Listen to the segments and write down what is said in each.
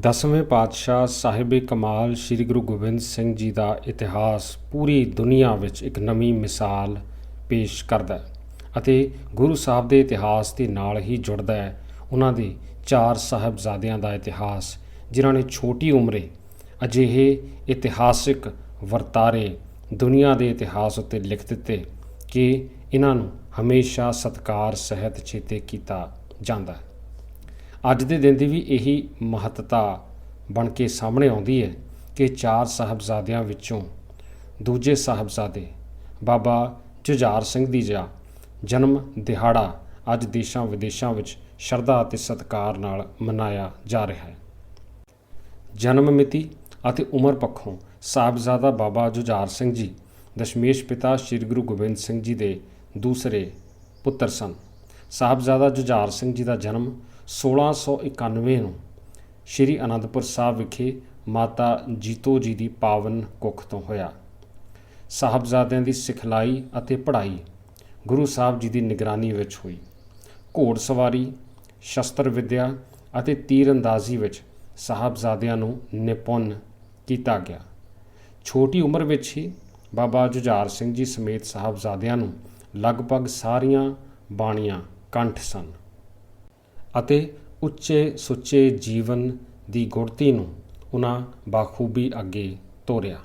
ਦਸਵੇਂ ਪਾਤਸ਼ਾਹ ਸਾਹਿਬ ਕਮਾਲ ਸ੍ਰੀ ਗੁਰੂ ਗੋਬਿੰਦ ਸਿੰਘ ਜੀ ਦਾ ਇਤਿਹਾਸ ਪੂਰੀ ਦੁਨੀਆ ਵਿੱਚ ਇੱਕ ਨਵੀਂ ਮਿਸਾਲ ਪੇਸ਼ ਕਰਦਾ ਹੈ ਅਤੇ ਗੁਰੂ ਸਾਹਿਬ ਦੇ ਇਤਿਹਾਸ ਦੇ ਨਾਲ ਹੀ ਜੁੜਦਾ ਹੈ। ਉਹਨਾਂ ਦੇ ਚਾਰ ਸਾਹਿਬਜ਼ਾਦਿਆਂ ਦਾ ਇਤਿਹਾਸ, ਜਿਨ੍ਹਾਂ ਨੇ ਛੋਟੀ ਉਮਰੇ ਅਜਿਹੇ ਇਤਿਹਾਸਿਕ ਵਰਤਾਰੇ ਦੁਨੀਆ ਦੇ ਇਤਿਹਾਸ ਉੱਤੇ ਲਿਖ ਦਿੱਤੇ ਕਿ ਇਹਨਾਂ ਨੂੰ ਹਮੇਸ਼ਾ ਸਤਕਾਰ, ਸਹਿਤ, ਚੇਤੇ ਕੀਤਾ ਜਾਂਦਾ ਹੈ। ਅੱਜ ਦੇ ਦਿਨ ਦੀ ਵੀ ਇਹੀ ਮਹੱਤਤਾ ਬਣ ਕੇ ਸਾਹਮਣੇ ਆਉਂਦੀ ਹੈ ਕਿ ਚਾਰ ਸਾਹਿਬਜ਼ਾਦਿਆਂ ਵਿੱਚੋਂ ਦੂਜੇ ਸਾਹਿਬਜ਼ਾਦੇ ਬਾਬਾ ਜੁਝਾਰ ਸਿੰਘ ਦੀ ਜਾ ਜਨਮ ਦਿਹਾੜਾ ਅੱਜ ਦੇਸ਼ਾਂ ਵਿਦੇਸ਼ਾਂ ਵਿੱਚ ਸ਼ਰਧਾ ਅਤੇ ਸਤਿਕਾਰ ਨਾਲ ਮਨਾਇਆ ਜਾ ਰਿਹਾ ਹੈ। ਜਨਮ ਮਿਤੀ ਅਤੇ ਉਮਰ ਪੱਖੋਂ ਸਾਹਿਬਜ਼ਾਦਾ ਬਾਬਾ ਜੁਝਾਰ ਸਿੰਘ ਜੀ, ਦਸ਼ਮੇਸ਼ ਪਿਤਾ ਸ੍ਰੀ ਗੁਰੂ ਗੋਬਿੰਦ ਸਿੰਘ ਜੀ ਦੇ ਦੂਸਰੇ ਪੁੱਤਰ ਸਨ। ਸਾਹਿਬਜ਼ਾਦਾ ਜੁਝਾਰ ਸਿੰਘ ਜੀ ਦਾ ਜਨਮ 1691 ਨੂੰ ਸ੍ਰੀ ਅਨੰਦਪੁਰ ਸਾਹਿਬ ਵਿਖੇ ਮਾਤਾ ਜੀਤੋ ਜੀ ਦੀ ਪਾਵਨ ਕੁੱਖ ਤੋਂ ਹੋਇਆ। ਸਾਹਿਬਜ਼ਾਦਿਆਂ ਦੀ ਸਿਖਲਾਈ ਅਤੇ ਪੜ੍ਹਾਈ ਗੁਰੂ ਸਾਹਿਬ ਜੀ ਦੀ ਨਿਗਰਾਨੀ ਵਿੱਚ ਹੋਈ। ਘੋੜ ਸਵਾਰੀ, ਸ਼ਸਤਰ ਵਿੱਦਿਆ ਅਤੇ ਤੀਰ ਅੰਦਾਜ਼ੀ ਵਿੱਚ ਸਾਹਿਬਜ਼ਾਦਿਆਂ ਨੂੰ ਨਿਪੁੰਨ ਕੀਤਾ ਗਿਆ। ਛੋਟੀ ਉਮਰ ਵਿੱਚ ਹੀ ਬਾਬਾ ਜੁਝਾਰ ਸਿੰਘ ਜੀ ਸਮੇਤ ਸਾਹਿਬਜ਼ਾਦਿਆਂ ਨੂੰ ਲਗਭਗ ਸਾਰੀਆਂ ਬਾਣੀਆਂ ਕੰਠ ਸਨ। ਅਤੇ ਉੱਚੇ ਸੁੱਚੇ ਜੀਵਨ ਦੀ ਗੁੜਤੀ ਨੂੰ ਉਹਨਾਂ ਬਾਖੂਬੀ ਅੱਗੇ ਤੋਰਿਆ।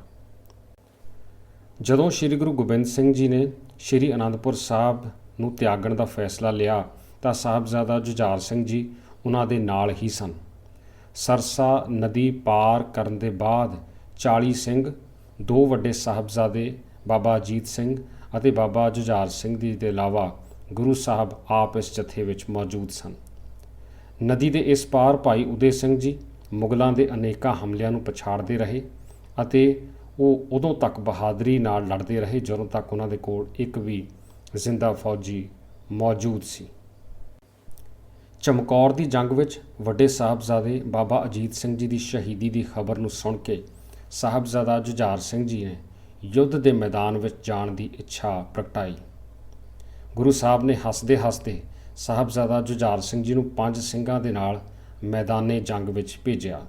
ਜਦੋਂ ਸ੍ਰੀ ਗੁਰੂ ਗੋਬਿੰਦ ਸਿੰਘ ਜੀ ਨੇ ਸ੍ਰੀ ਅਨੰਦਪੁਰ ਸਾਹਿਬ ਨੂੰ ਤਿਆਗਣ ਦਾ ਫੈਸਲਾ ਲਿਆ, ਤਾਂ ਸਾਹਿਬਜ਼ਾਦਾ ਜੁਝਾਰ ਸਿੰਘ ਜੀ ਉਹਨਾਂ ਦੇ ਨਾਲ ਹੀ ਸਨ। ਸਰਸਾ ਨਦੀ ਪਾਰ ਕਰਨ ਦੇ ਬਾਅਦ 40 ਸਿੰਘ, ਦੋ ਵੱਡੇ ਸਾਹਿਬਜ਼ਾਦੇ, ਬਾਬਾ ਅਜੀਤ ਸਿੰਘ ਅਤੇ ਬਾਬਾ ਜੁਝਾਰ ਸਿੰਘ ਜੀ ਦੇ ਇਲਾਵਾ ਗੁਰੂ ਸਾਹਿਬ ਆਪ ਇਸ ਜਥੇ ਵਿੱਚ ਮੌਜੂਦ ਸਨ। ਨਦੀ ਦੇ ਇਸ ਪਾਰ ਭਾਈ ਉਦੇ ਸਿੰਘ ਜੀ ਮੁਗਲਾਂ ਦੇ ਅਨੇਕਾਂ ਹਮਲਿਆਂ ਨੂੰ ਪਛਾੜਦੇ ਰਹੇ ਅਤੇ ਉਹ ਉਦੋਂ ਤੱਕ ਬਹਾਦਰੀ ਨਾਲ ਲੜਦੇ ਰਹੇ, ਜਦੋਂ ਤੱਕ ਉਹਨਾਂ ਦੇ ਕੋਲ ਇੱਕ ਵੀ ਜ਼ਿੰਦਾ ਫੌਜੀ ਮੌਜੂਦ ਸੀ। ਚਮਕੌਰ ਦੀ ਜੰਗ ਵਿੱਚ ਵੱਡੇ ਸਾਹਿਬਜ਼ਾਦੇ ਬਾਬਾ ਅਜੀਤ ਸਿੰਘ ਜੀ ਦੀ ਸ਼ਹੀਦੀ ਦੀ ਖਬਰ ਨੂੰ ਸੁਣ ਕੇ ਸਾਹਿਬਜ਼ਾਦਾ ਜੁਝਾਰ ਸਿੰਘ ਜੀ ਨੇ ਯੁੱਧ ਦੇ ਮੈਦਾਨ ਵਿੱਚ ਜਾਣ ਦੀ ਇੱਛਾ ਪ੍ਰਗਟਾਈ। ਗੁਰੂ ਸਾਹਿਬ ਨੇ ਹੱਸਦੇ ਹੱਸਦੇ ਸਾਹਿਬਜ਼ਾਦਾ ਜੁਝਾਰ ਸਿੰਘ ਜੀ ਨੂੰ ਪੰਜ ਸਿੰਘਾਂ ਦੇ ਨਾਲ ਮੈਦਾਨੇ ਜੰਗ ਵਿੱਚ ਭੇਜਿਆ।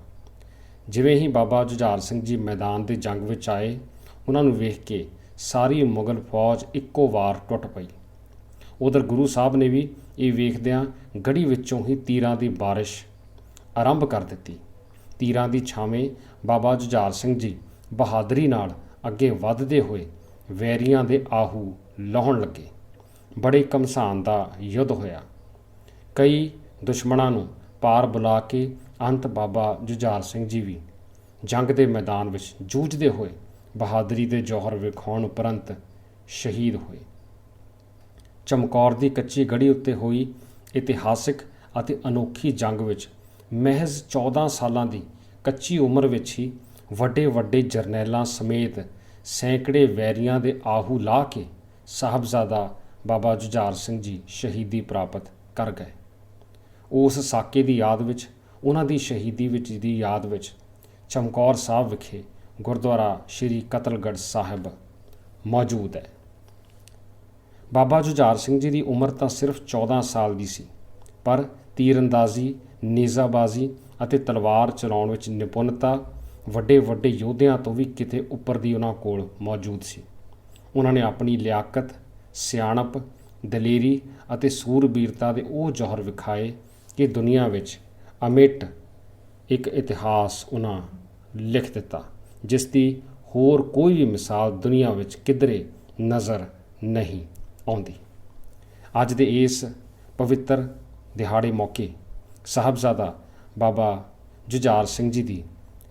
ਜਿਵੇਂ ਹੀ ਬਾਬਾ ਜੁਝਾਰ ਸਿੰਘ ਜੀ ਮੈਦਾਨ ਦੇ ਜੰਗ ਵਿੱਚ ਆਏ, ਉਹਨਾਂ ਨੂੰ ਵੇਖ ਕੇ ਸਾਰੀ ਮੁਗਲ ਫੌਜ ਇੱਕੋ ਵਾਰ ਟੁੱਟ ਪਈ। ਉਧਰ ਗੁਰੂ ਸਾਹਿਬ ਨੇ ਵੀ ਇਹ ਵੇਖਦਿਆਂ ਗੜੀ ਵਿੱਚੋਂ ਹੀ ਤੀਰਾਂ ਦੀ ਬਾਰਿਸ਼ ਆਰੰਭ ਕਰ ਦਿੱਤੀ। ਤੀਰਾਂ ਦੀ ਛਾਵੇਂ ਬਾਬਾ ਜੁਝਾਰ ਸਿੰਘ ਜੀ ਬਹਾਦਰੀ ਨਾਲ ਅੱਗੇ ਵੱਧਦੇ ਹੋਏ ਵੈਰੀਆਂ ਦੇ ਆਹੂ ਲਾਉਣ ਲੱਗੇ। ਬੜੇ ਘਮਸਾਨ ਦਾ ਯੁੱਧ ਹੋਇਆ। ਕਈ ਦੁਸ਼ਮਣਾਂ ਨੂੰ ਪਾਰ ਬੁਲਾ ਕੇ ਅੰਤ ਬਾਬਾ ਜੁਝਾਰ ਸਿੰਘ ਜੀ ਵੀ ਜੰਗ ਦੇ ਮੈਦਾਨ ਵਿੱਚ ਜੂਝਦੇ ਹੋਏ ਬਹਾਦਰੀ ਦੇ ਜੌਹਰ ਵਿਖਾਉਣ ਉਪਰੰਤ ਸ਼ਹੀਦ ਹੋਏ। ਚਮਕੌਰ ਦੀ ਕੱਚੀ ਗੜੀ ਉੱਤੇ ਹੋਈ ਇਤਿਹਾਸਿਕ ਅਤੇ ਅਨੋਖੀ ਜੰਗ ਵਿੱਚ ਮਹਿਜ਼ 14 ਸਾਲਾਂ ਦੀ ਕੱਚੀ ਉਮਰ ਵਿੱਚ ਹੀ ਵੱਡੇ ਵੱਡੇ ਜਰਨੈਲਾਂ ਸਮੇਤ ਸੈਂਕੜੇ ਵੈਰੀਆਂ ਦੇ ਆਹੂ ਲਾ ਕੇ ਸਾਹਿਬਜ਼ਾਦਾ ਬਾਬਾ ਜੁਝਾਰ ਸਿੰਘ ਜੀ ਸ਼ਹੀਦੀ ਪ੍ਰਾਪਤ ਕਰ ਗਏ। ਉਸ ਸਾਕੇ ਦੀ ਯਾਦ ਵਿੱਚ, ਉਹਨਾਂ ਦੀ ਸ਼ਹੀਦੀ ਵਿੱਚ ਦੀ ਯਾਦ ਵਿੱਚ ਚਮਕੌਰ ਸਾਹਿਬ ਵਿਖੇ ਗੁਰਦੁਆਰਾ ਸ਼੍ਰੀ ਕਤਲਗੜ੍ਹ ਸਾਹਿਬ ਮੌਜੂਦ ਹੈ। ਬਾਬਾ ਜੁਝਾਰ ਸਿੰਘ ਜੀ ਦੀ ਉਮਰ ਤਾਂ ਸਿਰਫ 14 ਸਾਲ ਦੀ ਸੀ, ਪਰ ਤੀਰਅੰਦਾਜ਼ੀ, ਨੇਜ਼ਾਬਾਜ਼ੀ ਅਤੇ ਤਲਵਾਰ ਚਲਾਉਣ ਵਿੱਚ ਨਿਪੁੰਨਤਾ ਵੱਡੇ ਵੱਡੇ ਯੋਧਿਆਂ ਤੋਂ ਵੀ ਕਿਤੇ ਉੱਪਰ ਦੀ ਉਹਨਾਂ ਕੋਲ ਮੌਜੂਦ ਸੀ। ਉਹਨਾਂ ਨੇ ਆਪਣੀ ਲਿਆਕਤ ਸਿਆਣਪ, ਦਲੇਰੀ ਅਤੇ ਸੂਰਬੀਰਤਾ ਦੇ ਉਹ ਜੌਹਰ ਵਿਖਾਏ ਕਿ ਦੁਨੀਆ ਵਿੱਚ ਅਮਿਟ ਇੱਕ ਇਤਿਹਾਸ ਉਹਨਾਂ ਲਿਖ ਦਿੱਤਾ, ਜਿਸ ਦੀ ਹੋਰ ਕੋਈ ਵੀ ਮਿਸਾਲ ਦੁਨੀਆ ਵਿੱਚ ਕਿਧਰੇ ਨਜ਼ਰ ਨਹੀਂ ਆਉਂਦੀ। ਅੱਜ ਦੇ ਇਸ ਪਵਿੱਤਰ ਦਿਹਾੜੇ ਮੌਕੇ ਸਾਹਿਬਜ਼ਾਦਾ ਬਾਬਾ ਜੁਝਾਰ ਸਿੰਘ ਜੀ ਦੀ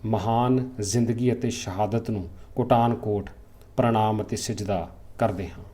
ਮਹਾਨ ਜ਼ਿੰਦਗੀ ਅਤੇ ਸ਼ਹਾਦਤ ਨੂੰ ਕੋਟਾਨ ਕੋਟ ਪ੍ਰਣਾਮ ਅਤੇ ਸਜਦਾ ਕਰਦੇ ਹਾਂ।